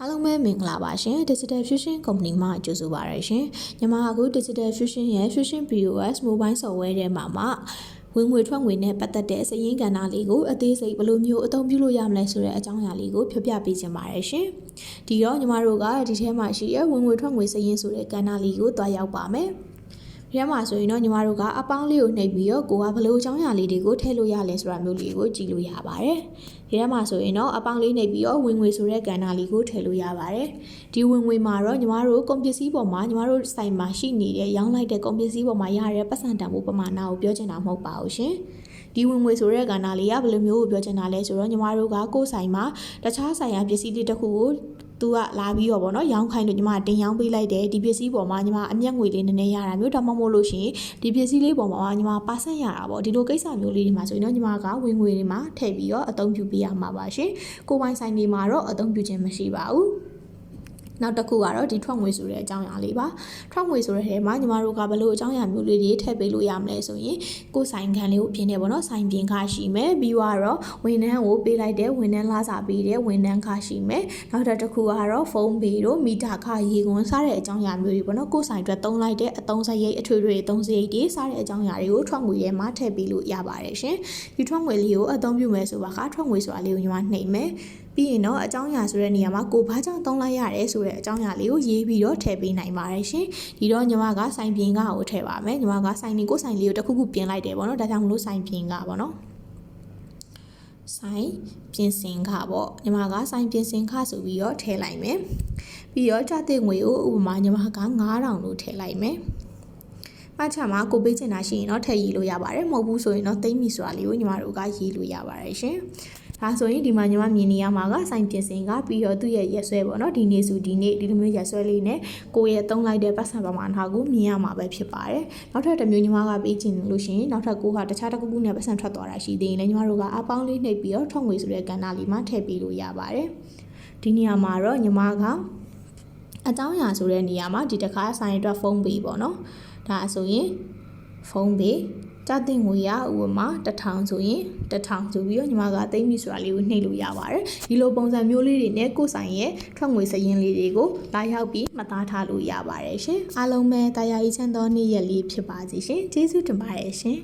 အားလုံးပဲမင်္ဂလာပါရှင် Digital Fusion Company မှကြိုဆိုပါရရှင်ညီမအခု Digital Fusion ရဲ့ Fusion POS Mobile Software ထဲမှာမှဝင်ငွေထွက်ငွေနဲ့ပတ်သက်တဲ့စည်ရင်းကဏ္ဍလေးကိုအသေးစိတ်ဘယ်လိုမျိုးအသုံးပြုလို့ရမလဲဆိုတဲ့အကြောင်းအရာလေးကိုပြောပြပေးချင်ပါတယ်ရှင်ဒီတော့ညီမတို့ကဒီထဲမှာရှိတဲ့ဝင်ငွေထွက်ငွေစည်ရင်းဆိုတဲ့ကဏ္ဍလေးကိုတွားရောက်ပါမယ် ဒီထဲမှာဆိုရင်တော့ညီမတို့ကအပေါင်းလေးကိုနှိပ်ပြီးတော့ကိုကဘယ်လိုအကြောင်းအရာလေးတွေကိုထည့်လို့ရလဲဆိုတာမျိုးလေးကိုကြည့်လို့ရပါတယ်။ဒီထဲမှာဆိုရင်တော့အပေါင်းလေးနှိပ်ပြီးတော့ဝင်ငွေဆိုတဲ့ကဏ္ဍလေးကိုထည့်လို့ရပါတယ်။ဒီဝင်ငွေမှာတော့ညီမတို့ကုန်ပစ္စည်းပေါ်မှာညီမတို့စိုက်မှာရှိနေတဲ့ရောင်းလိုက်တဲ့ကုန်ပစ္စည်းပေါ်မှာရတဲ့ပတ်စံတန်ဖို့ပမာဏကိုပြောချင်တာမဟုတ်ပါဘူးရှင်။ဒီဝင်ငွေဆိုတဲ့ကဏ္ဍလေးကဘယ်လိုမျိုးကိုပြောချင်တာလဲဆိုတော့ညီမတို့ကကိုယ်ဆိုင်မှာတခြားဆိုင်ရာပစ္စည်းတွေတစ်ခုကို သူကလာပြီးတော့ဗောနော်ရောင်းခိုင်းလို့ညီမတင်ရောင်းပေးလိုက်တယ်ဒီပစ္စည်းပေါ်မှာညီမအမျက်ငွေလေးနည်းနည်းရတာမျိုးဒါမှမဟုတ်လို့ရှိရင်ဒီပစ္စည်းလေးပေါ်မှာညီမပါဆက်ရတာဗောဒီလိုကိစ္စမျိုးလေးတွေမှာဆိုရင်တော့ညီမကဝင်ငွေတွေမှာထည့်ပြီးတော့အသုံးပြုပေးရမှာပါရှင်ကိုပိုင်ဆိုင်တွေမှာတော့အသုံးပြုခြင်းမရှိပါဘူး နောက်တစ်ခုကတော့ဒီထွက်ငွေဆိုတဲ့အကြောင်းအရာလေးပါထွက်ငွေဆိုတဲ့ထဲမှာညီမတို့ကဘယ်လိုအကြောင်းအရာမျိုးလေးတွေထည့်ပေးလို့ရမလဲဆိုရင်ကိုယ်ဆိုင်ခံလေးကိုပြင်နေပေါ့နော်ဆိုင်ပြင်ခရှိမယ်ပြီးတော့ဝန်ထမ်းကိုပေးလိုက်တဲ့ဝန်ထမ်းလားစာပေးတဲ့ဝန်ထမ်းခရှိမယ်နောက်တစ်ခုကတော့ဖုန်းပေးတို့မီတာခရေခွန်စားတဲ့အကြောင်းအရာမျိုးတွေပေါ့နော်ကိုယ်ဆိုင်အတွက်သုံးလိုက်တဲ့အသုံးစရိတ်အထွေထွေအသုံးစရိတ်တွေစားတဲ့အကြောင်းအရာတွေကိုထွက်ငွေထဲမှာထည့်ပေးလို့ရပါတယ်ရှင်ဒီထွက်ငွေလေးကိုအသုံးပြုမယ်ဆိုပါကထွက်ငွေဆိုတာလေးကိုညီမနှိပ်မယ် ပြီးရင်တော့အကြောင်းအရာဆိုတဲ့နေရာမှာကိုဘာကြောင့်သုံးလိုက်ရတယ်ဆိုတဲ့အကြောင်းအရာလေးကိုရေးပြီးတော့ထည့်ပေးနိုင်ပါတယ်ရှင်ဒီတော့ညီမကစိုင်ပြင်ကကိုထည့်ပါမယ်ညီမကစိုင်နေကိုစိုင်လေးကိုတစ်ခုခုပြင်လိုက်တယ်ပေါ့နော်ဒါကြောင့်မလို့စိုင်ပြင်ကပေါ့နော်ဆိုင်ပြင်ဆင်ခပေါ့ညီမကဆိုင်ပြင်ဆင်ခဆိုပြီးတော့ထည့်လိုက်မယ်ပြီးတော့ကြတဲ့ငွေကိုဥပမာညီမက9000လို့ထည့်လိုက်မယ်မှတ်ချက်မှာကိုပေးချင်တာရှိရင်တော့ထည့်ရေးလို့ရပါတယ်မဟုတ်ဘူးဆိုရင်တော့သိမ့်ပြီဆိုတာလေးကိုညီမတို့ကရေးလို့ရပါတယ်ရှင် ဒါဆိုရင်ဒီမှာညီမမြင်နေရမှာကစိုင်ပြင်စင်ကပြီးတော့သူ့ရဲ့ရက်ဆွဲပေါ့နော်ဒီနေ့ဆိုဒီနေ့ဒီလိုမျိုးရက်ဆွဲလေးနဲ့ကိုရဲ့သုံးလိုက်တဲ့ပတ်စံပမာဏကိုမြင်ရမှာပဲဖြစ်ပါတယ်နောက်ထပ်တစ်မျိုးညီမကပေးချင်လို့ရှိရင်နောက်ထပ်ကိုကတခြားတစ်ခုခုနဲ့ပတ်စံထွက်သွားတာရှိသေးရင်လည်းညီမတို့ကအပေါင်းလေးနှိပ်ပြီးတော့ထွက်ငွေဆိုတဲ့ကဏ္ဍလေးမှာထည့်ပေးလို့ရပါတယ်ဒီနေရာမှာတော့ညီမကအကြောင်းအရာဆိုတဲ့နေရာမှာဒီတစ်ခါဆိုင်အတွက်ဖုန်းပေးပေါ့နော်ဒါဆိုရင်ဖုန်းပေး ကြတဲ့ငွေရဥပမာ1000ဆိုရင်1000ဆိုပြီးတော့ညီမကသိမ့်ပြီဆိုတာလေးကိုနှိပ်လို့ရပါတယ်ဒီလိုပုံစံမျိုးလေးတွေနဲ့ကိုယ်ဆိုင်ရဲ့ထွက်ငွေစရင်လေးတွေကိုလာရောက်ပြီးမှတ်သားထားလို့ရပါတယ်ရှင်အားလုံးပဲတရားရေးချမ်းသောနေ့ရက်လေးဖြစ်ပါစေရှင်ကျေးဇူးတင်ပါတယ်ရှင်